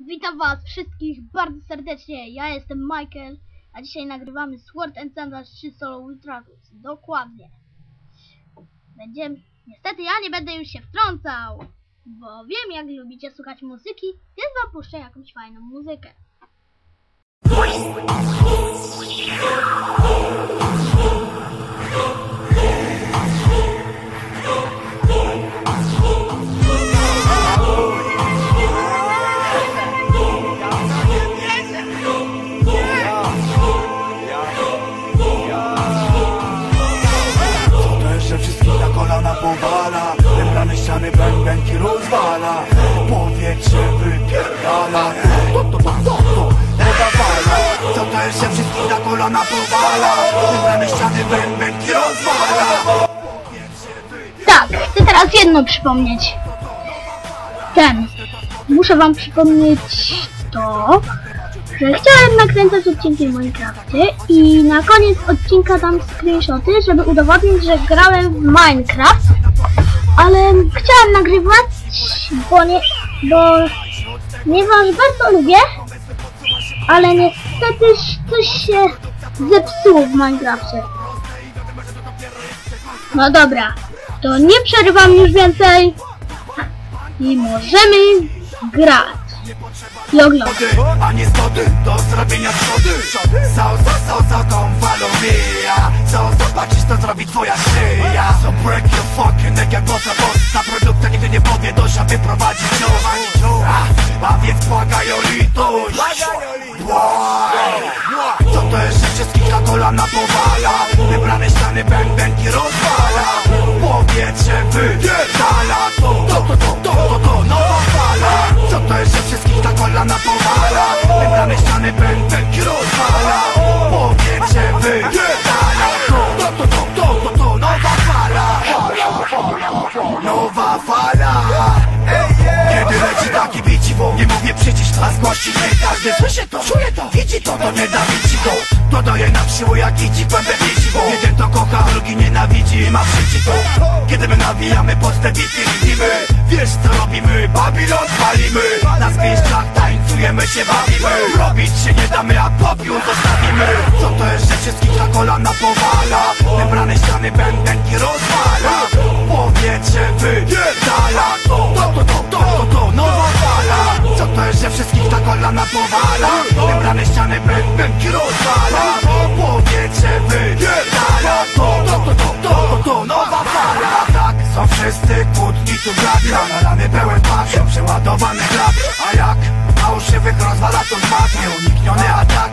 Witam was wszystkich bardzo serdecznie, ja jestem Michael, a dzisiaj nagrywamy Sword and Sandals 3 Solo Ultratus, dokładnie. Będziemy... Niestety ja nie będę już się wtrącał, bo wiem jak lubicie słuchać muzyki, więc wam puszczę jakąś fajną muzykę. Powala Membrany ściany bębenki rozwala. Powietrze wypierdala. To to to to to. Woda fala to jeszcze wszystkich na kolana powala Membrany ściany bębenki rozwala. Powietrze wypierdala. Tak, chcę teraz jedno przypomnieć. Ten. Muszę wam przypomnieć to, że chciałem nakręcać odcinki w Minecrafcie i na koniec odcinka dam screenshoty, żeby udowodnić, że grałem w Minecraft, ale chciałem nagrywać, bo nie, bo ponieważ bardzo lubię, ale niestety coś się zepsuło w Minecrafcie. No dobra, to nie przerywam już więcej i możemy grać Zgody, a nie zgody do zrobienia szkody Co, co, co, co tą falą mija. Co zobaczysz, to zrobi twoja szyja. So break your fucking neck jak bossa boss Na produkta nigdy nie powie dość, aby prowadzić ciąż a, a więc błagaj o litość. Błagaj. Co to jeszcze wszystkich na kolana powala? Wybrane ściany bębenki rozwala. Powietrze wypierdala. To, to, to, to, to, to, fala Co to jeszcze wszystkich na kolana powala Wybrane ściany bębenki rozwala. Powietrze wypierdala. To, to, to, to, to, to nowa fala. Nowa fala A zgłosi nie każdy słyszy to, czuje to, widzi to. To nie da widzi to, daje na siłę jak idzi głębę widzi Bo jeden to kocha, drugi nienawidzi i ma przyci to. Kiedy my nawijamy pod te bity widzimy Wiesz co robimy, Babilon palimy Na zwięźciach tańcujemy się bawimy. Robić się nie damy, a popiół zostawimy. Co to jeszcze wszystkich na kolana powala? Wybrane ściany bębenki rozwala. Powietrze wypierdala to, powala. Wybrane ściany bębenki rozwala Powietrze wypierdala. To, to, to, to, to, to, to nowa fala. Tak, są wszyscy kłótni tu brak Nalany pełen pasją, przeładowany glad A jak fałszywych rozwala to zmak Nieunikniony atak.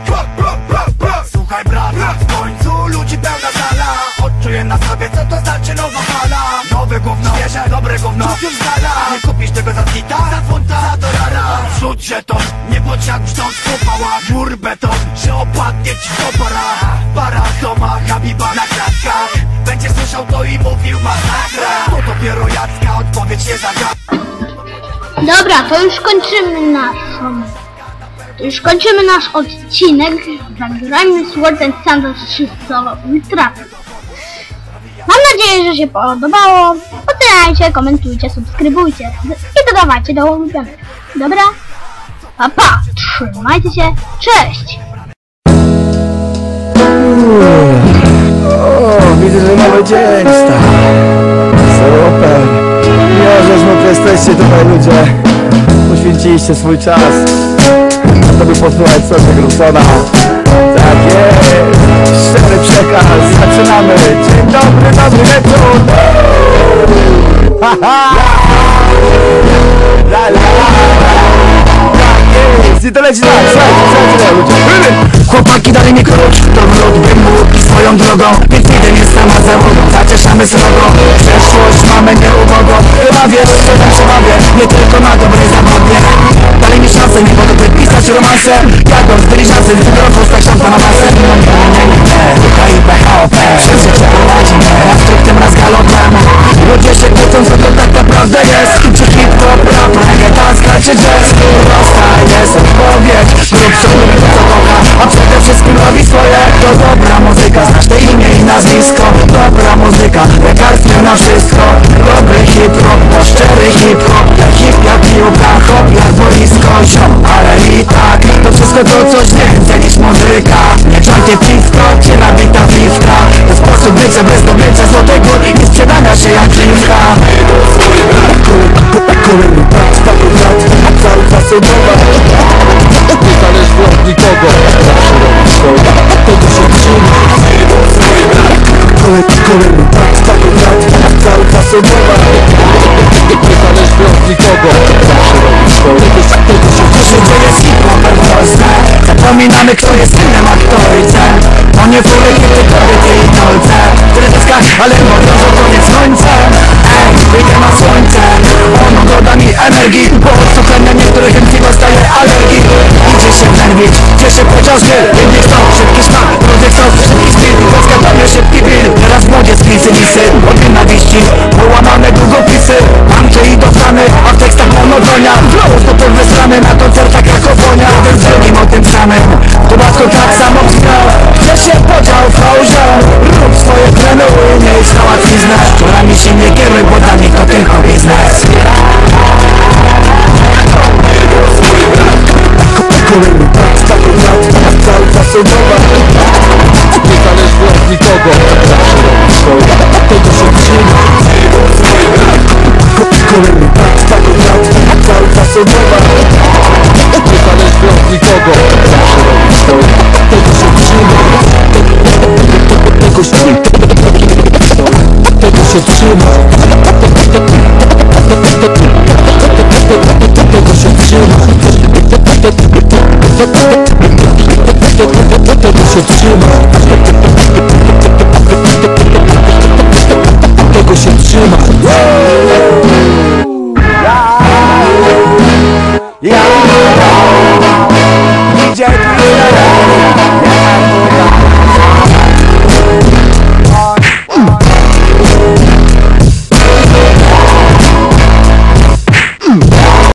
Słuchaj brat, w końcu ludzi pełna sala. Odczuję na sobie co to znaczy nowa fala. Nowe gówno, świeże, dobre gówno. Już znala, nie kupisz tego za zita Za jak brzdąc popała Mur beton, że opadnie ci kopara Para to ma Habiba na Będziesz słyszał to i mówił masakra To dopiero Jacka odpowiedź nie Dobra, to już kończymy naszą... To już kończymy nasz odcinek. Zagrajmy Sword and Sandals 3 Solo Ultra. Mam nadzieję, że się podobało. Oceniajcie, komentujcie, subskrybujcie i dodawajcie do ulubionych. Dobra? Pa, pa! Trzymajcie się, cześć! O, widzę, że nowy dzień stał. Super. Nie, żeśmy jesteście tutaj ludzie. Poświęciliście swój czas. A to by posłuchać sobie Grusona. Tak jest. Szczery przekaz. Zaczynamy. Dzień dobry, dobry wieczór. Ha, Jest. I to leci tak. Słuchajcie. Chłopaki dali mi klucz do wrót bym mógł swoją drogą. Więc nigdy nie sama załogą Zacieszamy srogo Przeszłość mamy nieubogą Chyba wiesz, że tam przebawię Nie tylko na dobrej zabawie Dali mi szansę, nie mogę wypisać romanse Jak on zbyli szansę, w mikrofon tak szampa na masę. Nie, nie, nie, nie, tylko i PHP Przez życie prowadzimy, raz kryptem, raz galopem. Ludzie się kłócą, co to tak naprawdę jest. Czy hip-hop, rap, reggae, tanska jazz jest odpowiedź. Grób co to co kocha A przede wszystkim robi swoje. To dobra muzyka, znasz te imię i nazwisko. Dobra muzyka, lekarstwo na wszystko. Dobry hip-hop, to szczery hip-hop Zasobowa Nie zależny od nikogo Zawsze robi swoje Tego się To? Dzieje z hip-hopem w Polsce Zapominamy kto jest synem, a kto ojcem To nie fury, kiedy kobiety i dolce. Tredeska, ale morozo to nie słońce Ej, wyjdę na słońce. Ono doda mi energii. Bo od słuchania niektórych MC dostaję alergii. Idzie się nerwić, cieszę chociażby Jedni Nie zależny od nikogo. Zawsze robi swoje. Tego się trzyma Kolejny tak, tak, tak Cały zasobowa Nie zależny od nikogo. Zawsze robi swoje. Tego się trzyma Tego się Tego się trzyma Tego się trzyma Tego się trzyma DJ